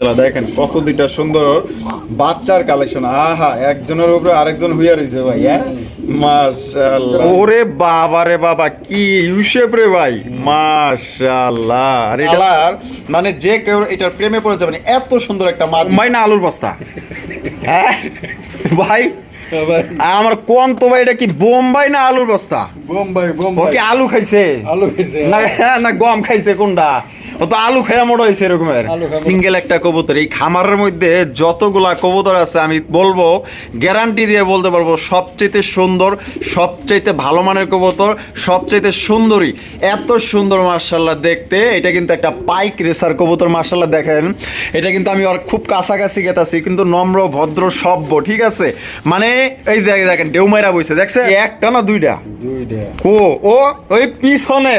দেখেন কত দুইটা সুন্দর বাচ্চার কালেকশন আহা একজনের উপরে আরেকজন হুইয়া রয়েছে ভাই হ্যাঁ? মাশাআল্লাহ। ওরে বাবা রে বাবা কি ইউসেপ রে ভাই মাশাআল্লাহ। আর এটা মানে যে কেউ এটার প্রেমে পড়ে যাবে এত সুন্দর একটা মাছ ভাই না আলুর বস্তা। হ্যাঁ? ভাই আমার কোন তো ভাই এটা কি বোম্বাই না আলুর বস্তা? বোম্বাই বোম্বাই। আলু খাইছে? আলু খেয়েছে না না গম খাইছে কোনটা? ও তো আলু খাইয়া মোটা হয়েছে এরকমের সিঙ্গেল একটা কবুতর। এই খামারের মধ্যে যতগুলা কবুতর আছে আমি বলব গ্যারান্টি দিয়ে বলতে পারব সবচেয়ে সুন্দর সবচেয়ে ভালো মানের কবুতর সবচেয়ে সুন্দরী। এত সুন্দর মার্শাল্লাহ দেখতে। এটা কিন্তু একটা পাইক রেসার কবুতর মার্শাল্লাহ দেখেন। এটা কিন্তু আমি ওর খুব কাছাকাছি গেতাছি কিন্তু নম্র ভদ্র সভ্য ঠিক আছে? মানে এই দেখেন দেখেন ডেউমাইরা বইছে দেখছে একটা না দুইটা? দুইটা। ও ও ওই পিছনে।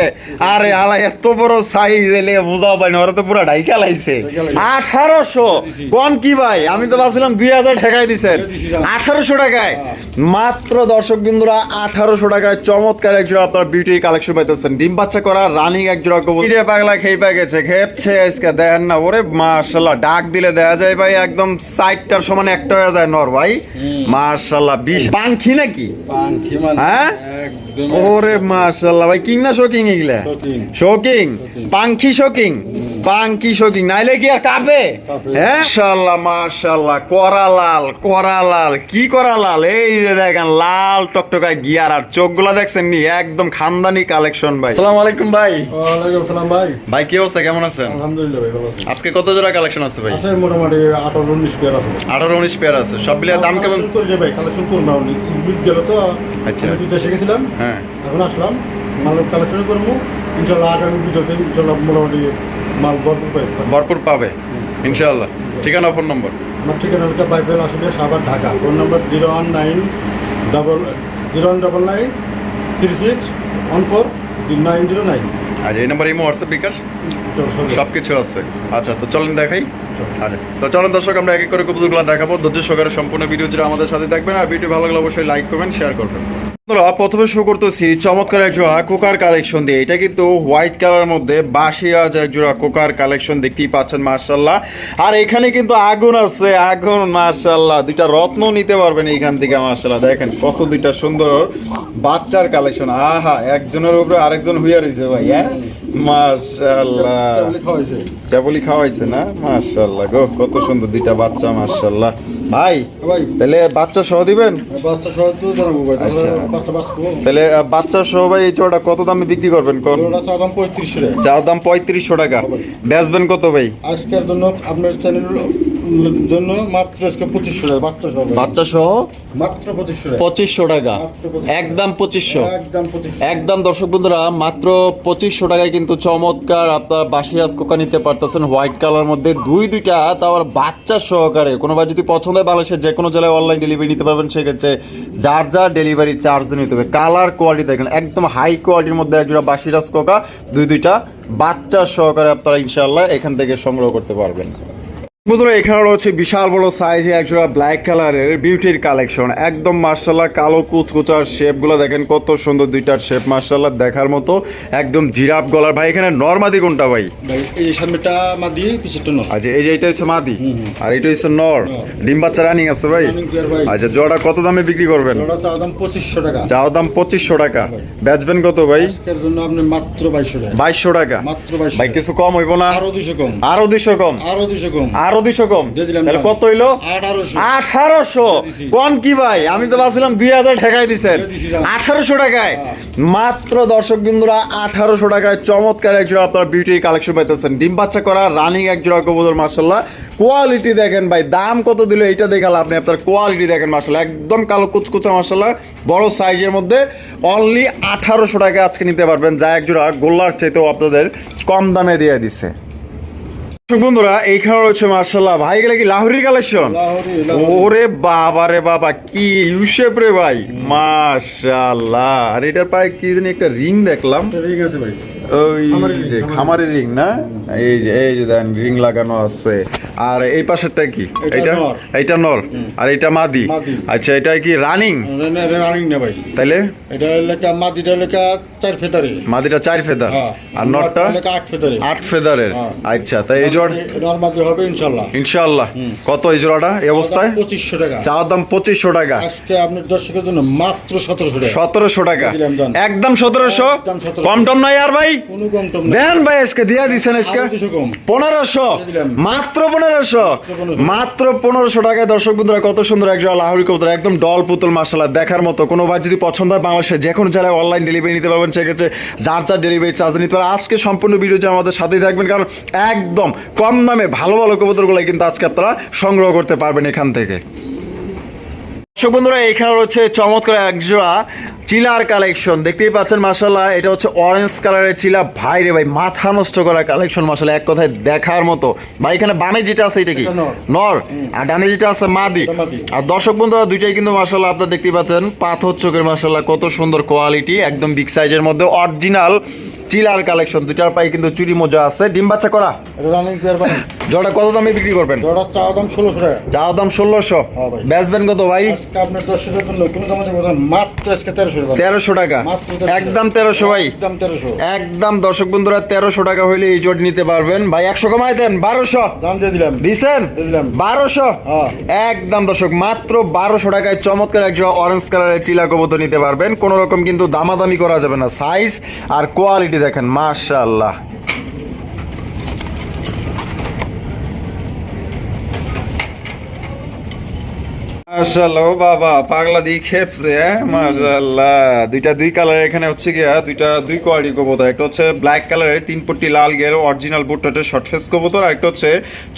আরে আলা এত বড় সাইজ এলে বুঝাও পাই না ওরা তো পুরো ঢাইকা লাইছে। আঠারোশো। কোন কি ভাই? আমি তো ভাবছিলাম দুই হাজার ঠেকাই দিছেন। দিয়ে দিছি যা। আঠারোশো টাকায় হ্যাঁ। মাত্র দর্শক বিন্দুরা আঠারোশো টাকায় চমৎকার এক জোড়া আপনার বিউটির কালেকশন পাইতেছেন। ডিম বাচ্চা করা রানিং এক জোড়া কবুতর। পাগলা খেয়ে পা গেছে খেপছে আজকে দেখেন না। ওরে ডাক দিলে দেখা যায় ভাই একদম সাইডটার সমান একটা হয়ে যায় নর ভাই। মাশাল্লাহ বিশ পাঙ্খি নাকি? মানে হ্যাঁ? ওরে মাশাআল্লাহ ভাই কিং না শোকিং এগুলা। শোকিং পাংখি শোকিং পাঙ্কি শোকিং নাইলে কি আর কাঁপে। হ্যাঁ? মাশাআল্লাহ মাশাআল্লাহ করা লাল করা লাল কি করা লাল এই যে দেখেন লাল টকটকায় গিয়ার আর চোখগুলা দেখছেন নি? একদম খানদানি কালেকশন ভাই। আসসালামু আলাইকুম ভাই। ওয়ালাইকুম সালাম ভাই। ভাই কি অবস্থা? কেমন আছেন? আলহামদুলিল্লাহ ভাই ভালো আছি। আজকে কত জোড়া কালেকশন আছে ভাই? আছে মোটামুটি আঠারো উনিশ পেয়ার আছে। আঠারো উনিশ পেয়ার আছে। সব মিলিয়ে দাম কেমন? করে ভাই কালেকশন করব না উনি। গেল তো আচ্ছা। আমি দেশে গেছিলাম। হ্যাঁ। এখন আসলাম মাল কালেকশন করব। ইনশাল্লাহ আগামী ভিডিওতে ইনশাল্লাহ মোটামুটি মাল ভরপুর পাবে? ইনশাআল্লাহ। ঠিকানা ফোন নম্বর? আমার ঠিকানা হচ্ছে বাইবেল আসলে Savar Dhaka. Phone number zero one nine double zero one double nine three six one four nine zero nine. আর এই নাম্বার ইমো হোয়াটসঅ্যাপ বিকাশ? সব কিছু আছে। আচ্ছা তো চলেন দেখাই। আচ্ছা তো চলেন দর্শক আমরা এক এক করে কবুতরগুলো দেখাবো। ধৈর্য সহকারে সম্পূর্ণ ভিডিও জুড়ে আমাদের সাথে থাকবেন। আর ভিডিও ভালো লাগলে অবশ্যই লাইক করবেন শেয়ার করবেন। বন্ধুরা, প্রথমে শুরু করতেছি চমৎকার এক জোড়া কোকার কালেকশন দিয়ে। এটা কিন্তু হোয়াইট কালার মধ্যে বাসিরাজ এক জোড়া কোকার কালেকশন দেখতেই পাচ্ছেন মার্শাল্লাহ আর এখানে কিন্তু আগুন আছে আগুন মার্শাল্লাহ দুইটা রত্ন নিতে পারবেন এইখান থেকে মার্শাল্লাহ দেখেন কত দুইটা সুন্দর বাচ্চার কালেকশন। আহা একজনের উপরে আরেকজন হুইয়া রয়েছে ভাই হ্যাঁ? মার্শাল্লাহ খাওয়াইছে। না? মার্শাল্লাহ গো কত সুন্দর দুইটা বাচ্চা মার্শাল্লাহ ভাই ভাই। তাহলে বাচ্চা সহ দিবেন? ভাই তাহলে আচ্ছা। বাচ্চা সহ ভাই এই চোরটা কত দামে বিক্রি করবেন? কোন? ওটা পঁয়ত্রিশ টাকা। চার দাম পঁয়ত্রিশশো টাকা। বেচবেন কত ভাই? আজকের জন্য আপনার চ্যানেলের জন্য মাত্র আজকে পঁচিশশো টাকা বাচ্চা সহ। ভাই। বাচ্চা সহ? মাত্র পঁচিশশো টাকা। পঁচিশশো টাকা? একদম পঁচিশশো একদম পঁচিশশো। দর্শক বন্ধুরা মাত্র পঁচিশশো টাকায় কিন্তু চমৎকার আপনার বাসিরাজ কোকা নিতে পারতেছেন হোয়াইট কালার মধ্যে। দুই দুইটা বাচ্চা সহকারে। কোনো ভাই যদি পছন্দ হয় বাংলাদেশের যে কোনো জেলায় অনলাইন ডেলিভারি নিতে পারবেন সেক্ষেত্রে যার যার ডেলিভারি চার্জ নিতে হবে। কালার কোয়ালিটি দেখেন একদম হাই কোয়ালিটির মধ্যে একজোড়া বাসিরাজ কোকা দুই দুইটা বাচ্চা সহকারে আপনারা ইনশাল্লাহ এখান থেকে সংগ্রহ করতে পারবেন। বন্ধুরা এখানে রয়েছে বিশাল বড় সাইজে একজোড়া ব্ল্যাক কালারের বিউটির কালেকশন একদম মার্শাল্লাহ কালো কুচকুচার শেপগুলো দেখেন কত সুন্দর দুইটার শেপ মার্শাল্লাহ দেখার মতো। একদম জিরাফ গলার। ভাই এখানে নর্মাদি কোনটা ভাই? এই যে সামনেটা মাদি পিছেরটা নয় আচ্ছা এই যে এটা হচ্ছে মাদি। আর এটা হচ্ছে নর। নর। ডিম বাচ্চা রানিং আছে ভাই। আচ্ছা জোড়া কত দামে বিক্রি করবেন? ওটা চাওয়াম পঁচিশশো টাকা। চাও দাম পঁচিশশো টাকা। বেচবেন কত ভাই? জন্য আপনি মাত্র বাইশশো টাকা। বাইশশো টাকা। মাত্র ভাই কিছু কম হইব না? আরও দুশো কম। আরও দুইশো কম? আরও দুশো কম। আরও দুইশো কম তাহলে কত হইল? আঠারোশো। কোন কি ভাই? আমি তো ভাবছিলাম দুই হাজার ঠেকাই দিচ্ছেন। আঠারোশো টাকায়। হ্যাঁ। মাত্র দর্শক বিন্দুরা আঠারোশো টাকায় চমৎকার এক জোড়া আপনার বিউটির কালেকশন পাইতেছেন। ডিম বাচ্চা করা রানিং এক জোড়া কবুতর মার্শাল্লাহ কোয়ালিটি দেখেন ভাই দাম কত দিল এটা দেখাল আপনি আপনার কোয়ালিটি দেখেন মার্শাল্লাহ একদম কালো কুচকুচা মার্শাল্লাহ বড় সাইজের মধ্যে অনলি আঠারোশো টাকা আজকে নিতে পারবেন। যা এক জোড়া গোল্লার চাইতেও আপনাদের কম দামে দিয়ে দিচ্ছে বন্ধুরা এইখানে রয়েছে মার্শাল্লাহ ভাই গেলে কি লাহোরি কালেকশন লাহোরি, লাহোরি। ওরে বাবা রে বাবা কি ইউসেপ রে ভাই। মাশাআল্লাহ। আর এটার পায়ে কি জানি একটা রিং দেখলাম। ঠিক আছে ভাই। ওই যে খামারের খামারের রিং না? এই যে এই যে দেন রিং লাগানো আছে। আর এই পাশেরটা কি? এটা এটা নর। আর এটা মাদি। আচ্ছা এটা কি রানিং? রানিং না ভাই। তাইলে? এটা লেখা মাদিটা লেখা চার ফেতারে মাদিটা চার ফেদার। হ্যাঁ। আর লেখা আট আট ফেদারের। হ্যাঁ। আচ্ছা তাই এই জোড়া নর্মাদি হবে ইনশাল্লাহ কত এই জোড়াটা? এই অবস্থায়? পঁচিশশো টাকা। চাওয়ার দাম পঁচিশশো টাকা। আজকে আপনার দর্শকের জন্য মাত্র সতেরোশো টাকা। সতেরোশো টাকা। একদম সতেরোশো। কম টম নাই আর ভাই? কোনো কম টম দেন ভাই আজকে দিয়া দিছেন পনেরোশো। মাত্র পনেরোশো। মাত্র পনেরোশো। টাকায় দর্শক বন্ধুরা কত সুন্দর একজন লাহোরি কবুতর একদম ডল পুতুল মার্শাল্লাহ দেখার মতো। কোনো ভাই যদি পছন্দ হয় বাংলাদেশে যে কোনো জেলায় অনলাইন ডেলিভারি নিতে পারবেন সেক্ষেত্রে যার যার ডেলিভারি চার্জ নিতে পারেন আজকে সম্পূর্ণ ভিডিওতে আমাদের সাথেই থাকবেন কারণ একদম কম দামে ভালো ভালো কবুতরগুলো কিন্তু আজকে আপনারা সংগ্রহ করতে পারবেন এখান থেকে। দর্শক বন্ধুরা এখানে রয়েছে চমৎকার এক জোড়া চিলার কালেকশন। দেখতেই পাচ্ছেন মাসাল্লাহ এটা হচ্ছে অরেঞ্জ কালারের চিলা। ভাই রে ভাই মাথা নষ্ট করা কালেকশন মাসাল্লাহ এক কথায় দেখার মতো। ভাই এখানে বামে যেটা আছে এটা কি? নর। আর ডানে যেটা আছে মাদি। আর দর্শক বন্ধুরা দুইটাই কিন্তু মাসাল্লাহ আপনারা দেখতেই পাচ্ছেন পাথর চোখের মাসাল্লাহ কত সুন্দর কোয়ালিটি একদম বিগ সাইজের মধ্যে অরিজিনাল চিলার কালেকশন। দুইটার পায়ে কিন্তু চুরি মোজা আছে। ডিম বাচ্চা করা? জোড়া কত দামে বিক্রি করবেন? জোড়া চাওয়া দাম ষোলোশো টাকা। যাওয়ার দাম ষোলোশো। হ্যাঁ ভাই। বেচবেন কত ভাই? আজকে আপনার দর্শকের জন্য কোনো দাম আছে মাত্র আজকে তেরোশো টাকা। তেরোশো টাকা? একদম তেরোশো ভাই। একদম তেরোশো। একদম দর্শক বন্ধুরা তেরোশো টাকা হইলে এই জোট নিতে পারবেন। ভাই একশো কমাই দেন বারোশো। দাম দিয়ে দিলাম। দিছেন? দিলাম। বারোশো? হ্যাঁ। একদম দর্শক মাত্র বারোশো টাকায় চমৎকার এক জোড়া অরেঞ্জ কালারের চিলা কবুতর নিতে পারবেন। কোনো রকম কিন্তু দামাদামি করা যাবে না। সাইজ আর কোয়ালিটি দেখেন মাশাআল্লাহ। বাবা, পাগলা হ্যাঁ? দুইটা দুই এখানে হচ্ছে গিয়া, দুইটা দুই হচ্ছে ব্ল্যাক কালারের লাল অরিজিনাল আর একটা হচ্ছে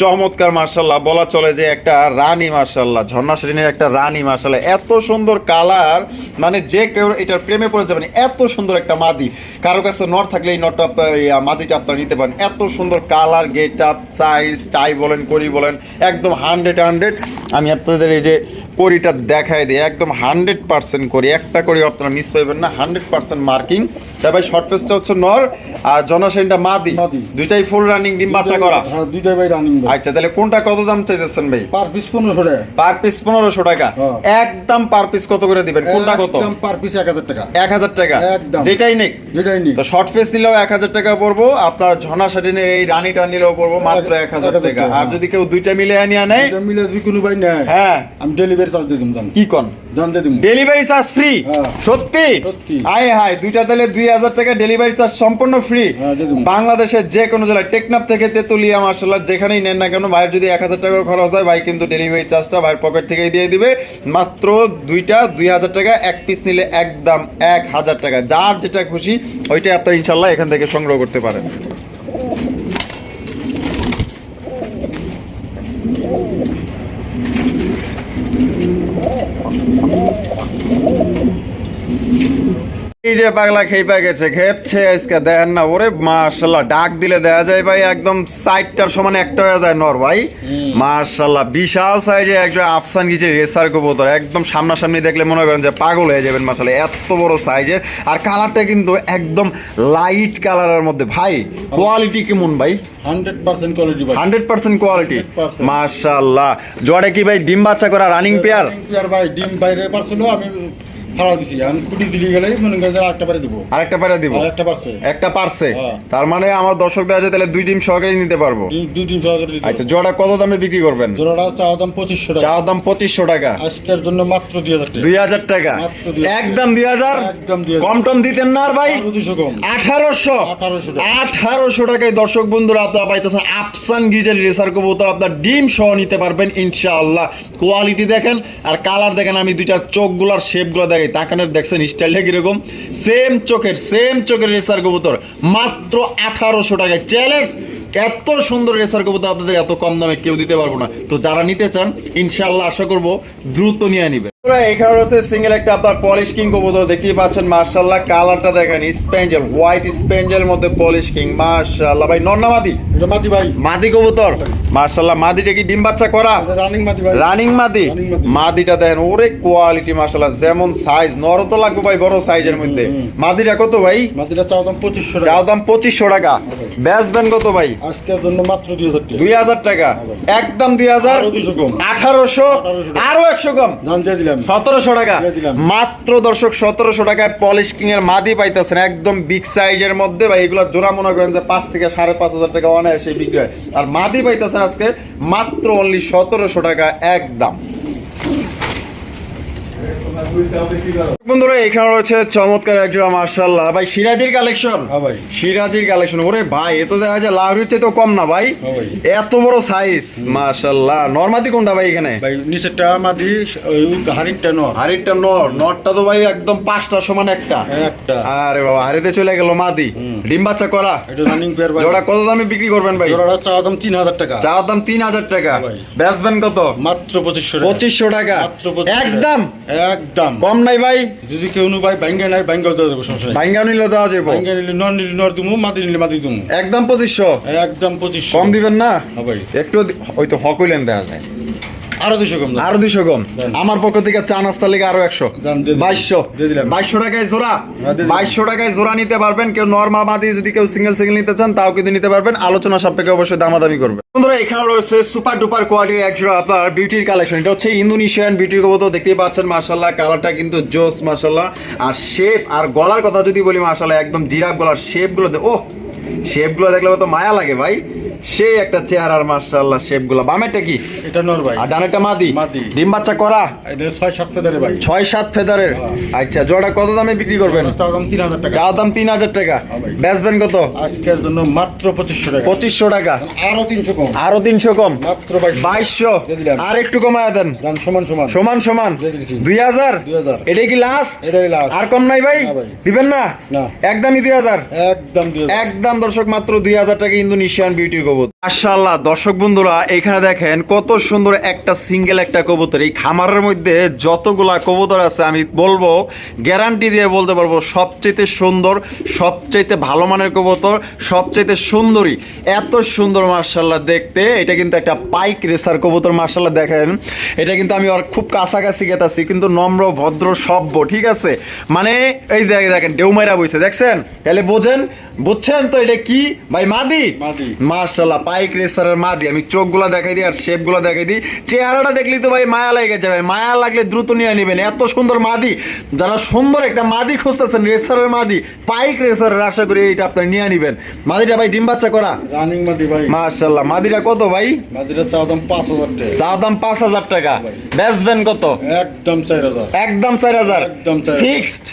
চমৎকার, মাশাআল্লাহ, বলা চলে যে একটা রানী, মাশাআল্লাহ, ঝর্ণা সেদিনের একটা রানী, মাশাআল্লাহ। এত সুন্দর কালার মানে যে কেউ এটার প্রেমে পড়ে যাবেন এত সুন্দর একটা মাদি। কারও কাছে নর থাকলে এই নটটা মাদিটা আপনারা নিতে পারেন। এত সুন্দর কালার গেট আপ সাইজ টাই বলেন করি বলেন, একদম হান্ড্রেড হান্ড্রেড আমি আপনাদের এই যে করিটা দেখাই দিই একদম হান্ড্রেড পার্সেন্ট করি। একটা করি আপনারা মিস পাইবেন না হান্ড্রেড পার্সেন্ট মার্কিং তাই ভাই শর্ট ফেসটা হচ্ছে নর আর জনসেনটা মাদি। দুইটাই ফুল রানিং ডিম বাচ্চা করা। হ্যাঁ দুইটাই ভাই রানিং আচ্ছা তাহলে কোনটা কত দাম চাইতেছেন ভাই? পার পিস পনেরোশো টাকা। পার পিস পনেরোশো টাকা। হ্যাঁ। একদম পার পিস কত করে দিবেন? কোনটা কত? একদম পার পিস এক হাজার টাকা। এক হাজার টাকা। একদম। যেটাই নেক। যেটাই নি তো শর্ট ফেস নিলেও এক হাজার টাকা পড়ব আপনার ঝর্ণা শাটিনের এই রানিটা নিলেও পড়ব মাত্র এক হাজার টাকা। আর হ্যাঁ। যদি কেউ দুইটা মিলে আনিয়া নেয় মিলে দুই কোনো ভাই নেয় হ্যাঁ। আমি ডেলিভারি চার্জ দিয়ে দিম কি কন? জান দিয়ে দিম। ডেলিভারি চার্জ ফ্রি হ্যাঁ। সত্যি? সত্যি। আয় হায় দুইটা তাহলে দুই হাজার টাকা ডেলিভারি চার্জ সম্পূর্ণ ফ্রি দিয়ে দিবো। বাংলাদেশের যে কোনো জেলায় টেকনাফ থেকে তেতুলিয়া মার্শাল্লাহ যেখানেই নেন না কেন ভাইয়ের যদি এক হাজার টাকা খরচ হয় ভাই কিন্তু ডেলিভারি চার্জটা ভাইয়ের পকেট থেকেই দিয়ে দিবে। মাত্র দুইটা দুই হাজার টাকা এক পিস নিলে একদম এক হাজার টাকা। যার যেটা খুশি ওইটাই আপনার ইনশাল্লাহ এখান থেকে সংগ্রহ করতে পারেন। এই যে পাগলা খেপা গেছে খেপছে আজকে দেখেন না ওরে মার্শাল্লাহ ডাক দিলে দেয়া যায় ভাই একদম সাইডটার সমান একটা হয়ে যায় নর ভাই। মার্শাল্লাহ বিশাল সাইজে একটা আফসান গিছে রেসার কবুতর একদম সামনাসামনি দেখলে মনে করেন যে পাগল হয়ে যাবেন মার্শাল্লাহ এত বড় সাইজের। আর কালারটা কিন্তু একদম লাইট কালারের মধ্যে। ভাই কোয়ালিটি কেমন ভাই? হান্ড্রেড পার্সেন্ট কোয়ালিটি ভাই। হান্ড্রেড পার্সেন্ট কোয়ালিটি 100% মার্শাল্লাহ জোয়ারে কি ভাই ডিম বাচ্চা করা রানিং পেয়ার পেয়ার ভাই ডিম বাইরে পারছিল আমি ফাড়া দিছি আমি খুঁটি দিলি গেলেই মনে করেন আরেকটা পারে দিব। আরেকটা পেয়ারে দিব? আরেকটা পারছে। একটা পারছে? হ্যাঁ। তার মানে আমার দর্শকদের আছে তাহলে দুই ডিম সহকারে নিতে পারব? দুই তিন সহকারে আচ্ছা জোড়া কত দামে বিক্রি করবেন? জোড়াটা চাওয়া দাম পঁচিশশো টাকা। চাওয়ার দাম পঁচিশশো টাকা। আজকের জন্য মাত্র দুই হাজার দুই হাজার টাকা। একদম দুই হাজার? একদম কম টম দিতেন না আর ভাই? দুশো কম। আঠারোশো। আঠারোশো টাকায় দর্শক বন্ধুরা আপনারা পাইতেছেন আফসান গিজেল রেসার কবুতর। আপনার ডিম সহ নিতে পারবেন ইনশাআল্লাহ। কোয়ালিটি দেখেন আর কালার দেখেন আমি দুইটা চোখগুলার শেপগুলো দেখাই তাকানের দেখছেন স্টাইলটা কীরকম? সেম চোখের সেম চোখের রেসার কবুতর, মাত্র আঠারোশো টাকায়। চ্যালেঞ্জ এত সুন্দর রেসার কবুতর আপনাদের এত কম দামে কেউ দিতে পারব না। তো যারা নিতে চান ইনশাল্লাহ আশা করব দ্রুত নিয়ে নিবে। এখানে রয়েছে সিঙ্গেল একটা আপনার পলিশ কিং কবুতর। দেখতেই পাচ্ছেন মার্শাল্লাহ কালারটা দেখেন স্পেঞ্জেল হোয়াইট স্পেঞ্জেল মধ্যে পলিশ কিং মার্শাল্লাহ ভাই নন্নামাদি এটা মাটি ভাই। মাদি কবুতর? মার্শাল্লাহ মাদিটা কি ডিম বাচ্চা করা? রানিং মাটি ভাই। রানিং মাদি? মাদিটা দেখেন ওরে কোয়ালিটি মার্শাল্লাহ যেমন সাইজ নর তো লাগবে ভাই বড় সাইজের মধ্যে। মাদিটা কত ভাই? দাম পঁচিশশো চাও টাকা দাম পঁচিশশো টাকা। কত ভাই? আজকের জন্য মাত্র দুই হাজার টাকা। দুই হাজার টাকা। একদম দুই হাজার আঠারোশো আরও একশো কম। দাম দিয়ে দিলাম দিলাম। সতেরোশো টাকা। মাত্র দর্শক সতেরোশো টাকায় পলিশ কিং এর মাদি পাইতেছেন। একদম বিগ সাইজের মধ্যে। এগুলো জোড়া মনে করেন যে পাঁচ থেকে সাড়ে পাঁচ হাজার টাকা অনায়াসে বিক্রি হয়। আর মাদি পাইতেছেন আজকে মাত্র অনলি সতেরোশো টাকা একদম। বন্ধুরা এখানে রয়েছে চমৎকার একজোড়া মার্শাল্লাহ ভাই সিরাজির কালেকশন? হ্যাঁ ভাই। সিরাজির কালেকশন। ওরে ভাই এ তো দেখা যায় লাহরির চেয়ে তো কম না ভাই। হ্যাঁ এত বড় সাইজ নর্মাদি কোনটা ভাই এখানে? ভাই নিচেরটা মাদি নর। নর। নটটা তো ভাই একদম পাঁচটা সমান একটা। একটা। আরে বাবা হাড়িতে চলে গেল মাদি। ডিম বাচ্চা করা। এটা রানিং পেয়ার ভাই। জোড়া কত দামে বিক্রি করবেন ভাই? জোড়াটা চাওয়া দাম তিন হাজার টাকা। চাওয়ার দাম তিন হাজার টাকা। ভাই। বেচবেন কত? মাত্র পঁচিশশো টাকা। পঁচিশশো টাকা। মাত্র 2500 একদম। একদম কম নাই ভাই। যদি কেউ নু ভাই ব্যাঙ্গে নাই ব্যাঙ্গে দেওয়া যাবে সমস্যা ভাঙ্গা নিলে দেওয়া যাবে ব্যাঙ্গে নিলে নর নিলে নর দিমু মাটি নিলে মাটি দিমু। একদম পঁচিশশো। একদম পঁচিশশো। কম দিবেন না? হ্যাঁ ভাই। একটু ওই তো হকুলেন দেওয়া যায়। আরও দুশো কম আরও দুশো কম। আমার পক্ষ থেকে চা নাস্তা লেগে আরও একশো। বাইশশো। বাইশশো টাকায় জোড়া। হ্যাঁ। বাইশশো টাকায় জোড়া নিতে পারবেন। কেউ নর্মাল মাদি যদি কেউ সিঙ্গেল সিঙ্গেল নিতে চান তাও কিন্তু নিতে পারবেন। আলোচনা সাপেক্ষে অবশ্যই দামাদামি করবে। বন্ধুরা এখানে রয়েছে সুপার ডুপার কোয়ালিটির এক জোড়া আপনার বিউটির কালেকশন এটা হচ্ছে ইন্দোনেশিয়ান বিউটির কবুতর। দেখতেই পাচ্ছেন মাশাল্লাহ কালারটা কিন্তু জোস মাশাল্লাহ আর শেপ আর গলার কথা যদি বলি মাশাল্লাহ একদম জিরাফ গলার শেপগুলো ও শেপগুলো দেখলে তো মায়া লাগে ভাই। সেই একটা চেহারার মাশাল্লাহ শেপগুলো বামেরটা কি? এটা নর ভাই। আর ডানেরটা মাদি? মাদি। ডিম বাচ্চা করা? এটা ছয় সাত পেদারে ভাই। ছয় সাত ফেদারের? হ্যাঁ। আচ্ছা জোড়া কত দামে বিক্রি করবেন? দাম টাকা। চা দাম তিন হাজার টাকা। হ্যাঁ বেচবেন কত? আজকের জন্য মাত্র পঁচিশশো টাকা। পঁচিশশো টাকা। আরও তিনশো কম। আরও তিনশো কম। মাত্র বাইশ বাইশশো। আর একটু কমায় দেন। দাম সমান সমান। সমান সমান। দুই হাজার? 2000 এটাই কি লাস্ট এটাই last। আর কম নাই ভাই? দিবেন না? না। একদমই দুই হাজার। একদম একদম দর্শক মাত্র দুই হাজার টাকা ইন্দোনেশিয়ান বিউটি কবুতর মাশাল্লাহ দর্শক বন্ধুরা এখানে দেখেন কত সুন্দর একটা সিঙ্গেল একটা কবুতর। এই খামারের মধ্যে যতগুলা কবুতর আছে আমি বলব গ্যারান্টি দিয়ে বলতে পারব সবচেয়ে সুন্দর সবচেয়ে ভালো মানের কবুতর সবচেয়ে সুন্দরী। এত সুন্দর মার্শাল্লাহ দেখতে। এটা কিন্তু একটা পাইক রেসার কবুতর মার্শাল্লাহ দেখেন। এটা কিন্তু আমি ওর খুব কাছাকাছি গেতাছি কিন্তু নম্র ভদ্র সভ্য ঠিক আছে? মানে এই দেখে দেখেন ডেউমাইরা বইছে দেখছেন? তাহলে বোঝেন? বুঝছেন তো এটা কি? ভাই মাদি? মাদি। মার্শাল্লাহ পাইক রেসারের মাদি। আমি চোখগুলো দেখাই দিই আর শেপগুলো দেখাই দিই। চেহারাটা দেখলেই তো ভাই মায়া লেগে যাবে। মায়া লাগলে দ্রুত নিয়ে নেবেন। এত সুন্দর মাদি। যারা সুন্দর একটা মাদি খুঁজতেছেন রেসারের মাদি পাইক রেসারের আশা করি এইটা আপনার নিয়ে নেবেন। মাদিটা ভাই ডিম বাচ্চা করা? রানিং মাদি ভাই। মার্শাল্লাহ মাদিটা কত ভাই? মাদিটা চাওয়া দাম পাঁচ হাজার টাকা। চা দাম পাঁচ হাজার টাকা। বেচবেন কত? একদম চার হাজার। একদম চার হাজার। একদম চার হাজার। ফিক্সড?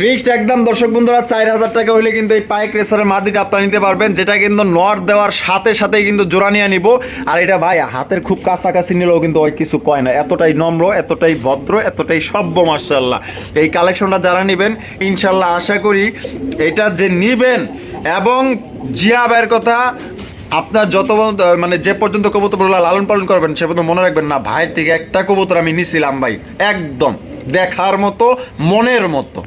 ফিক্সড। একদম। দর্শক বন্ধুরা চার হাজার টাকা হলে কিন্তু এই পাইক রেসারের মাদিটা আপনারা নিতে পারবেন যেটা কিন্তু নট দেওয়ার সাথে সাথে সাথেই কিন্তু জোড়া নিয়ে নিব। আর এটা ভাই, হাতের খুব কাছাকাছি নিলেও কিন্তু ওই কিছু কয় না, এতটাই নম্র, এতটাই ভদ্র, এতটাই সভ্য মার্শাল্লাহ এই কালেকশনটা যারা নেবেন ইনশাল্লাহ আশা করি এটা যে নিবেন এবং জিয়া কথা আপনার যত মানে যে পর্যন্ত কবুতরগুলো লালন পালন করবেন, সে পর্যন্ত মনে রাখবেন না, ভাইয়ের থেকে একটা কবুতর আমি নিছিলাম ভাই, একদম দেখার মতো, মনের মতো।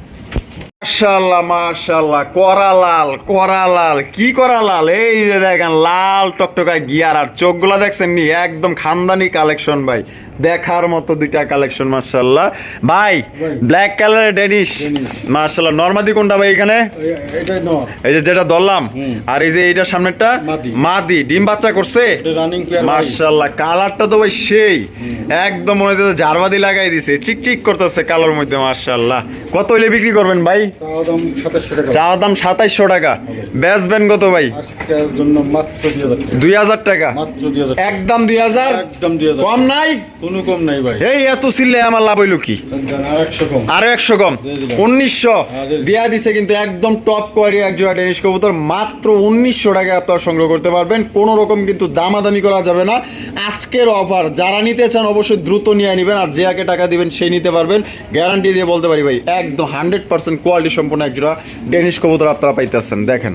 মাশাল্লাহ মাশাল্লাহ করা লাল করা লাল কি করা লাল এই যে দেখেন, লাল টকটকায় গিয়ার আর চোখগুলা দেখছেন নি? একদম খানদানি কালেকশন ভাই। দেখার মতো দুইটা কালেকশন মার্শাল্লাহ ভাই। ব্ল্যাক কালারের ডেনিশ। মাশাল্লাহ নর্মাদি কোনটা ভাই এখানে? এই যে যেটা ধরলাম। আর এই যে এইটার সামনেরটা? মাদি। ডিম বাচ্চা করছে? মাশাল্লাহ কালারটা তো ভাই সেই। একদম মনে হচ্ছে ঝাড়বাদি লাগাই দিছে। চিকচিক করতেছে কালার মধ্যে মাশাল্লাহ কত হইলে বিক্রি করবেন ভাই? চা দাম সাতাইশশো টাকা। বেচবেন কত ভাই? দুই হাজার টাকা। একদম দুই হাজার? কম নাই? কোনো কম নাই ভাই। এই এত সিললে আমার লাভ হইল কি? আর একশো কম। উনিশশো? হ্যাঁ, দিয়ে দিছে কিন্তু একদম টপ কোয়ালিটি এক জোড়া টেনিস কবুতর। মাত্র উনিশশো টাকায় আপনারা সংগ্রহ করতে পারবেন। কোনো রকম কিন্তু দামাদামি করা যাবে না। আজকের অফার যারা নিতে চান অবশ্যই দ্রুত নিয়ে নেবেন আর যে আগে টাকা দিবেন সেই নিতে পারবেন। গ্যারান্টি দিয়ে বলতে পারি ভাই একদম হান্ড্রেড পার্সেন্ট কোয়ালিটি সম্পূর্ণ এক জোড়া ডেনিশ কবুতর আপনারা পাইতেছেন। দেখেন।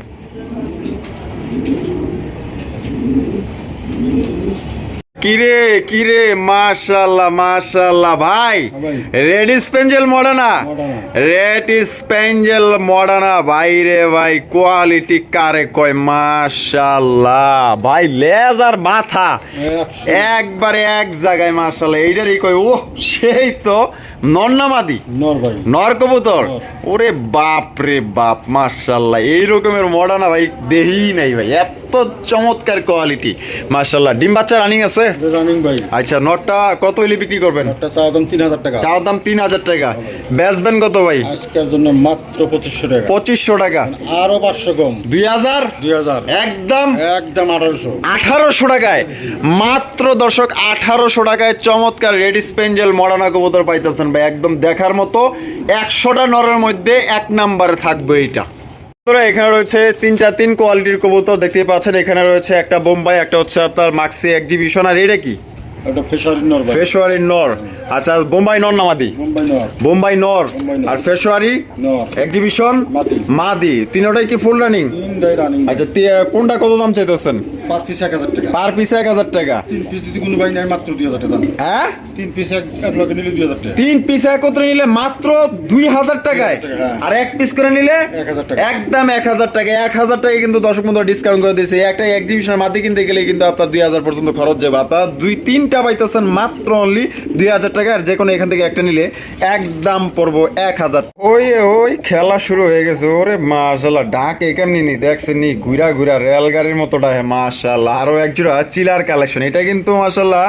কিরে কিরে মাশাল্লাহ মাশাল্লাহ ভাই। হ্যাঁ। রেড স্পেঞ্জেল মডানা। রেড স্পেঞ্জেল মডানা ভাই রে ভাই কোয়ালিটি কারে কয় মাশাল্লাহ। ভাই লেজ আর মাথা একবারে এক জায়গায় মাশাল্লাহ এইটারই কয় ও সেই তো নন্নামাদি নর ভাই। নর কবুতর। ওরে বাপ রে বাপ মাশাল্লাহ এই রকমের মডানা ভাই দেহি নাই ভাই। এত চমৎকার কোয়ালিটি মাশাল্লাহ। ডিম বাচ্চা রানিং আছে? রানিং ভাই। আচ্ছা নটটা কত হইলে বিক্রি করবেন? একটা চা দাম তিন হাজার টাকা। চাওয়ার দাম তিন হাজার টাকা। বেচবেন কত ভাই? আজকের জন্য মাত্র পঁচিশশো টাকা। পঁচিশশো টাকা। আরও পাঁচশো কম। দুই হাজার? দুই হাজার। একদম? একদম আঠারোশো। আঠারোশো টাকায়। মাত্র দর্শক আঠারোশো টাকায় চমৎকার রেড স্পেঞ্জেল মডার্না কবুতর পাইতেছেন ভাই। একদম দেখার মতো একশোটা নরের মধ্যে এক নাম্বারে থাকবে এটা বন্ধুরা, এখানে রয়েছে তিনটা তিন কোয়ালিটির কবুতর দেখতে পাচ্ছেন। এখানে রয়েছে একটা বোম্বাই একটা হচ্ছে আপনার মাক্সি এক্সিবিশন আর এটা কি? এটা ফেসারি নর ভাই নর। আচ্ছা বোম্বাই নর নামাদি মুম্বাই বোম্বাই নর। বোম্বাই নর। আর ফেসোয়ারি? নর। এক্সিবিশন মাদি। মাদি। তিনোটাই কি ফুল রানিং তিনটাই রানিং আচ্ছা কোনটা কত দাম চাইতেছেন? পার পিস এক হাজার টাকা। পার পিস এক হাজার টাকা। তিন পিস যদি কোনো ভাই নাই মাত্র দুই হাজার টাকা দাম। হ্যাঁ? তিন পিস এক এক লগে নিলে দুই হাজার টাকা। তিন পিস একত্রে নিলে মাত্র দুই হাজার টাকায়। হ্যাঁ। আর এক পিস করে নিলে টাকা। একদম এক হাজার টাকা। এক হাজার টাকা কিন্তু দর্শক বন্ধু ডিসকাউন্ট করে দিয়েছে। একটা এক্সিবিশনের মাধ্যমে কিনতে গেলে কিন্তু আপনার দুই হাজার পর্যন্ত খরচ যাবে। আপনার দুই তিনটা পাইতেছেন মাত্র অনলি দুই হাজার টাকা আর যে কোনো এখান থেকে একটা নিলে একদম পড়ব এক হাজার ওই ওই খেলা শুরু হয়ে গেছে। ওরে মাশাল্লাহ ডাক এখানে নি? দেখছেন নি? ঘুরা ঘুরা রেলগাড়ির মতো ডাকে। মাশাল্লাহ আরও একজোড়া চিলার কালেকশন এটা কিন্তু মাশাল্লাহ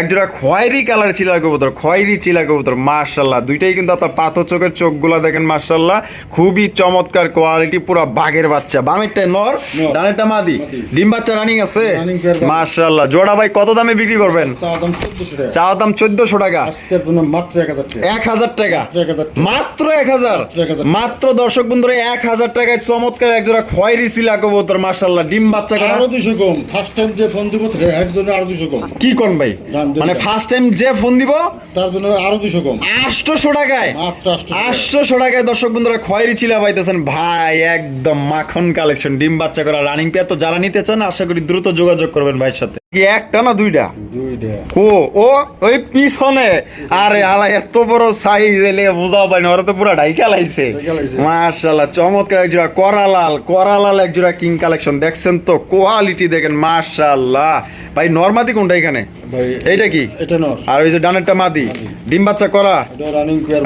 একজোড়া খয়েরি কালার চিলার কবুতর খয়েরি চিলা কবুতর। মাশাল্লাহ দুইটাই কিন্তু আপনার পাথর চোখের চোখগুলা দেখেন মাশাল্লাহ খুবই চমৎকার কোয়ালিটি পুরো বাঘের বাচ্চা। বামেরটা নর নর। ডানেরটা মাদি। ডিম বাচ্চা রানিং আছে? মাশাল্লাহ জোড়া ভাই কত দামে বিক্রি করবেন? চাওয়া দাম চোদ্দশো টাকা। মাত্র এক হাজার টাকা। এক এক মাত্র এক হাজার। মাত্র দর্শক বন্ধুরা এক হাজার টাকায় চমৎকার একজোড়া খয়েরি সিলা কবুতর মাশাল্লাহ ডিম বাচ্চা করা। আরও দুশো কম। ফার্স্ট টাইম যে ফোন দিব এর জন্য আরও দুশো কম। কি কোন ভাই? মানে ফার্স্ট টাইম যে ফোন দিব তার জন্য আরও দুশো কম। আটশোশো টাকায়। আটশো আটশোশো টাকায়। দর্শক বন্ধুরা খয়েরি চিলা পাইতেছেন। ভাই একদম মাখন কালেকশন ডিম বাচ্চা করা রানিং পেয়ার তো যারা নিতে চান আশা করি দ্রুত যোগাযোগ করবেন ভাইয়ের সাথে। একটা না দুইটা? ও ও ওই পিছনে। আরে আলা এত বড় সাইজ এলে বুঝাও পাই না ওরা তো পুরো ঢাইকা লাইছে। মাশাআল্লাহ চমৎকার এক জোড়া করালাল করালাল এক জোড়া কিং কালেকশন দেখছেন তো? কোয়ালিটি দেখেন মাশাআল্লাহ ভাই নরমাদি কোনটা এখানে? ভাই এইটা কি? আর ওই যে ডানেরটা মাদি ডিম বাচ্চা করা?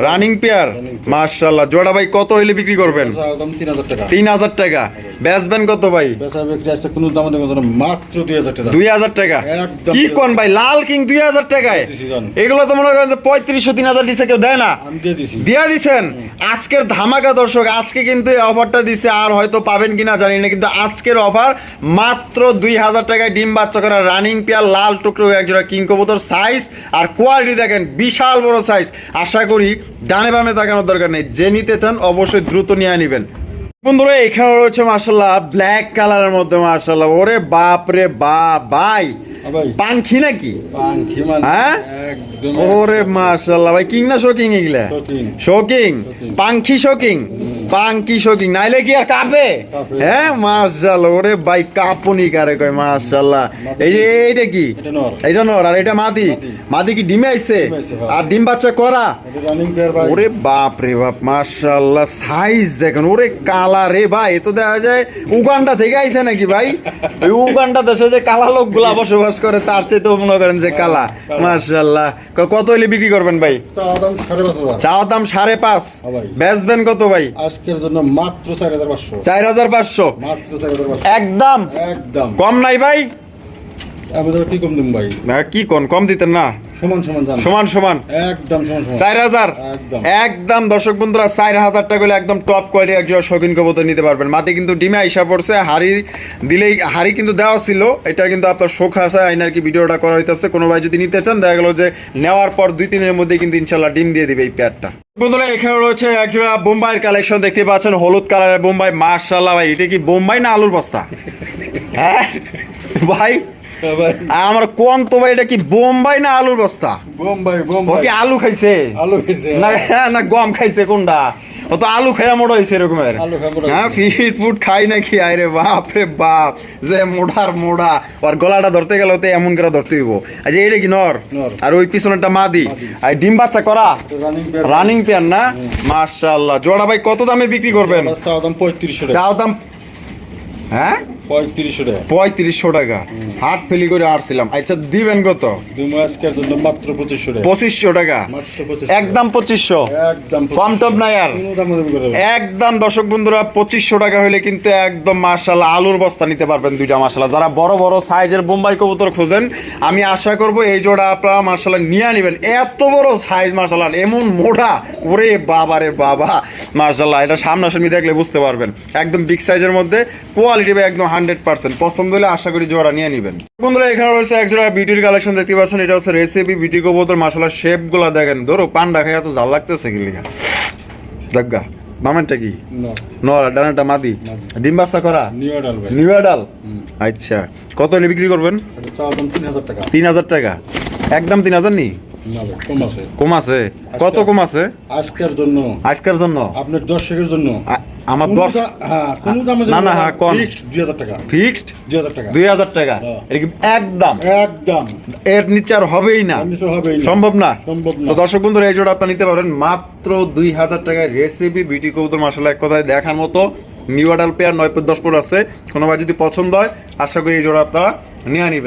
রানিং পেয়ার মাশাআল্লাহ জোড়া ভাই কত হইলে বিক্রি করবেন? তিন হাজার টাকা। বেচবেন কত ভাই? দুই হাজার টাকা। কি কোন ভাই? লাল কিং দুই হাজার টাকায়। এগুলো তো মনে করেন যে পঁয়ত্রিশশো তিন হাজার দিছে কেউ দেয় না। দিয়া দিছেন? আজকের ধামাকা দর্শক আজকে কিন্তু এই অফারটা দিছে আর হয়তো পাবেন কিনা জানি না কিন্তু আজকের অফার মাত্র দুই হাজার টাকায় ডিম বাচ্চা করা রানিং পেয়ার লাল টুকরো একজোড়া কিং কবুতর সাইজ আর কোয়ালিটি দেখেন বিশাল বড় সাইজ আশা করি ডানে বামে তাকানোর দরকার নেই। যে নিতে চান অবশ্যই দ্রুত নিয়ে নেবেন বন্ধুরা এখানে রয়েছে মার্শাল্লাহ ব্ল্যাক কালারের মধ্যে মার্শাল্লাহ ওরে বাপ রে বাপ ভাই। পাঙ্খি নাকি? মানে হ্যাঁ? ওরে মার্শাল্লাহ ভাই কিং না শোকিং এগুলা? শকিং। পাঙ্খি শোকিং। পাঙ্কি শোকিং নাইলে কি আর কাঁপে। হ্যাঁ মাশাল্লাহ ওরে ভাই কাঁপুনি কারে কয় মাশাল্লাহ এই যে এইটা কি? এটা নর। আর এটা মাদি মাদি। কি ডিমে আইছে? হ্যাঁ। আর ডিম বাচ্চা করা? ওরে বাপ রে বাপ মাশাল্লাহ সাইজ দেখেন ওরে কালা রে ভাই। এ তো দেখা যায় উগান্ডা থেকে আইছে নাকি ভাই? ওই উগান্ডা দেশে যে কালা লোকগুলা বসবাস করে তার চেয়ে তো মনে করেন যে কালা। কালা। মাশাল্লাহ কত হইলে বিক্রি করবেন ভাই? চা দাম সাড়ে পাঁচ চাওয়া দাম সাড়ে পাঁচ। হ্যাঁ বেচবেন কত ভাই? আজকের জন্য মাত্র চার হাজার পাঁচশো। চার হাজার পাঁচশো। মাত্র চার হাজার পাঁচশো। একদম। একদম। কম নাই ভাই। কি কম দিন ভাই? না, কি কোন? কম দিতেন না। সমান সমান জান। সমান সমান। একদম সমান সমান। চার হাজার? একদম। একদম দর্শক বন্ধুরা চার হাজার টাকা হলে একদম টপ কোয়ালিটি একজন শৌখিন কবুতর নিতে পারবেন। মাটি কিন্তু ডিমে আইসা পড়ছে হাড়ি দিলেই হাড়ি কিন্তু দেওয়া ছিল। এটা কিন্তু আপনার শোক কি ভিডিওটা করা হইতেছে। কোনো ভাই যদি নিতে চান দেখা গেল যে নেওয়ার পর দুই তিনের মধ্যে কিন্তু ইনশাল্লাহ ডিম দিয়ে দিবে এই পেয়ারটা। বন্ধুরা এখানে রয়েছে একজোড়া বোম্বাইয়ের কালেকশন দেখতে পাচ্ছেন হলুদ কালারের বোম্বাই। মার্শাল্লাহ ভাই এটা কি বোম্বাই না আলুর বস্তা? হ্যাঁ? ভাই আমার কোন তো ভাই এটা কি বোম্বাই না আলুর বস্তা? বোম্বাই বোম্বাই। কি আলু খাইছে? আলু খেয়েছে না না গম খাইছে কোনটা? ও তো আলু খাইয়া মোটা হয়েছে এরকমের। হ্যাঁ ফিট ফুট খাই নাকি? আরে বাপ রে বাপ যে মোড়ার মোড়া। আর গলাটা ধরতে গেলে তো এমন করে ধরতে হইব। আচ্ছা এটা কি নর। আর ওই পিছনেরটা মাদি। আর ডিম বাচ্চা করা? রানিং পেয়ার পেয়ার না? মাশাআল্লাহ। জোড়া ভাই কত দামে বিক্রি করবেন? চা দাম পঁয়ত্রিশশো চাও দাম হ্যাঁ? পঁয়ত্রিশশো টাকা। হাট ফেলি করে আসছিলাম আচ্ছা দিবেন কত? মাত্র পঁচিশশো টাকা। পঁচিশশো টাকা। একদম পঁচিশশো। কম টপ নাই আর। একদম দর্শক বন্ধুরা পঁচিশশো টাকা হলে কিন্তু একদম মার্শাল্লাহ আলুর বস্তা নিতে পারবেন দুইটা মার্শাল্লাহ যারা বড় বড় সাইজের বোম্বাই কবুতর খোঁজেন আমি আশা করব এই জোড়া আপনারা মার্শাল্লাহ নিয়ে নেবেন। এত বড় সাইজ মার্শাল্লাহ এমন মোটা। ওরে বাবা রে বাবা মার্শাল্লাহ এটা সামনাসামনি দেখলে বুঝতে পারবেন। একদম বিগ সাইজের মধ্যে কোয়ালিটি একদম হান্ড্রেড পার্সেন্ট। পছন্দ হলে আশা করি জোড়া নিয়ে নেবেন। বন্ধুরা এখানে রয়েছে এক জোড়া বিউটির কালেকশন দেখতে পাচ্ছেন এটা হচ্ছে রেসিপি বিউটি কবুতর শেপগুলা দেখেন। ধরো পান্ডা খাই এত জাল লাগতেছে কি লিখা দেখা মামেনটা কি? নর। ডানাটা মাদি। ডিম বাচ্চা করা? নিউ আডাল ভাই। নিউ ডাল? আচ্ছা কত হলে বিক্রি করবেন? তিন হাজার টাকা। একদম তিন হাজার নি? কম আছে। কত কম আছে? আজকের জন্য। আজকের জন্য? আপনার দর্শকের জন্য। আমার দশ হ্যাঁ না, না, হ্যাঁ, কোন? দুই হাজার টাকা। ফিক্সড? দুই হাজার টাকা। দুই হাজার টাকা। হ্যাঁ। একদম? একদম। এর নিচে আর হবেই না। সম্ভব না? সম্ভব না। তো দর্শক বন্ধুরা এই জোড়া আপনি নিতে পারেন মাত্র দুই হাজার টাকায় রেসিপি বিউটি কবুতর মাসালা এক কথায় দেখার মতো নিউ আডাল পেয়ার নয় দশ পর আছে। কোনোবার যদি পছন্দ হয় আশা করি এই জোড়া আপনারা নিয়ে নিবেন।